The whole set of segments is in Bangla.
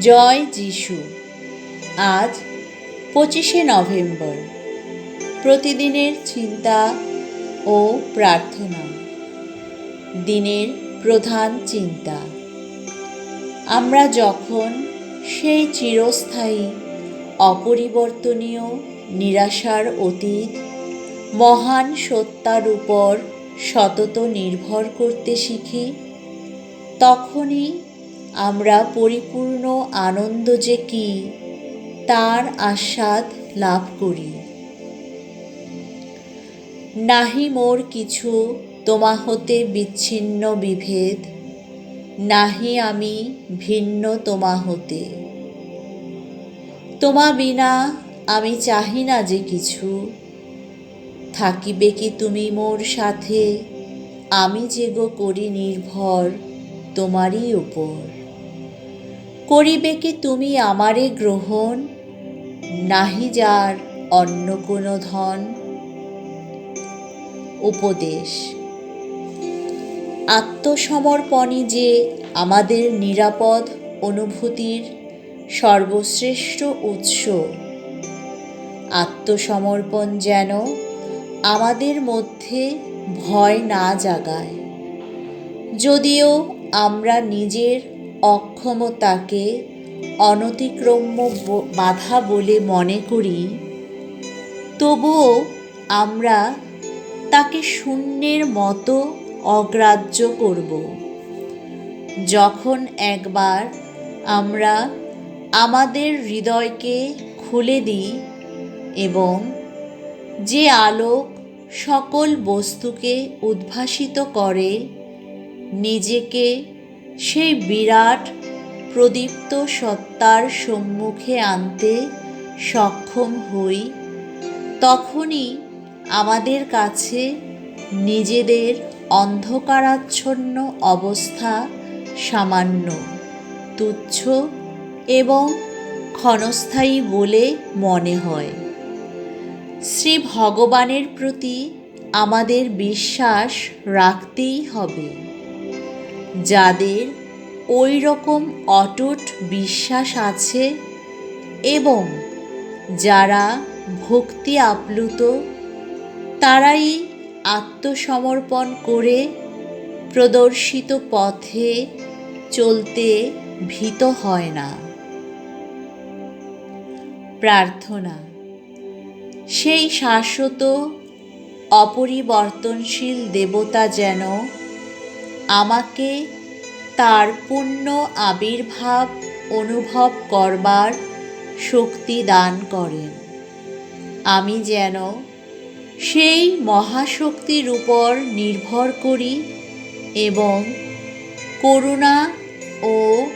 জয় যিশু। আজ পঁচিশে নভেম্বর। প্রতিদিনের চিন্তা ও প্রার্থনা। দিনের প্রধান চিন্তা। আমরা যখন সেই চিরস্থায়ী, অপরিবর্তনীয়, নিরাশার অতীত, মহান সত্তার উপর সতত নির্ভর করতে শিখি, তখনই আমরা পরিপূর্ণ আনন্দ যে কি, তার আস্বাদ লাভ করি। নাহি মোর কিছু তোমা হতে বিচ্ছিন্ন বিভেদ, নাহি আমি ভিন্ন তোমা হতে। তোমা বিনা আমি চাহি না যে কিছু, থাকিবে কি তুমি মোর সাথে, আমি যে গো করি নির্ভর তোমারই উপর। করিবে কি তুমি আমারে গ্রহণ? নাহি যার অন্য কোনো ধন? উপদেশ। আত্মসমর্পণই যে আমাদের নিরাপদ অনুভূতির সর্বশ্রেষ্ঠ উৎস। আত্মসমর্পণ যেন আমাদের মধ্যে ভয় না জাগায়। যদিও আমরা নিজের অক্ষমতাকে অনতিক্রম্য বাধা বলে মনে করি, তবুও আমরা তাকে শূন্যের মতো অগ্রাহ্য করব। যখন একবার আমরা আমাদের হৃদয়কে খুলে দিই এবং যে আলোক সকল বস্তুকে উদ্ভাসিত করে, নিজেকে সেই বিরাট প্রদীপ্ত সত্তার সম্মুখে আনতে সক্ষম হই, তখনই আমাদের কাছে নিজেদের অন্ধকারাচ্ছন্ন অবস্থা সামান্য, তুচ্ছ এবং ক্ষণস্থায়ী বলে মনে হয়। শ্রী ভগবানের প্রতি আমাদের বিশ্বাস রাখতেই হবে। যাদের ওই রকম অটুট বিশ্বাস আছে এবং যারা ভক্তি আপ্লুত, তারাই আত্মসমর্পণ করে প্রদর্শিত পথে চলতে ভীত হয় না। প্রার্থনা, সেই শাশ্বত, অপরিবর্তনশীল দেবতা যেন আমাকে তার পূর্ণ আবির্ভাব অনুভব করবার শক্তি দান করেন। আমি যেন সেই মহাশক্তির উপর নির্ভর করি এবং করুণা ও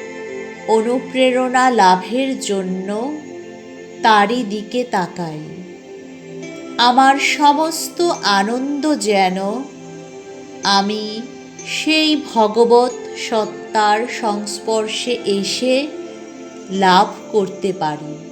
অনুপ্রেরণা লাভের জন্য তারই দিকে তাকাই। আমার সমস্ত আনন্দ যেন আমি সেই ভগবত সত্তার সংস্পর্শে এসে লাভ করতে পারি।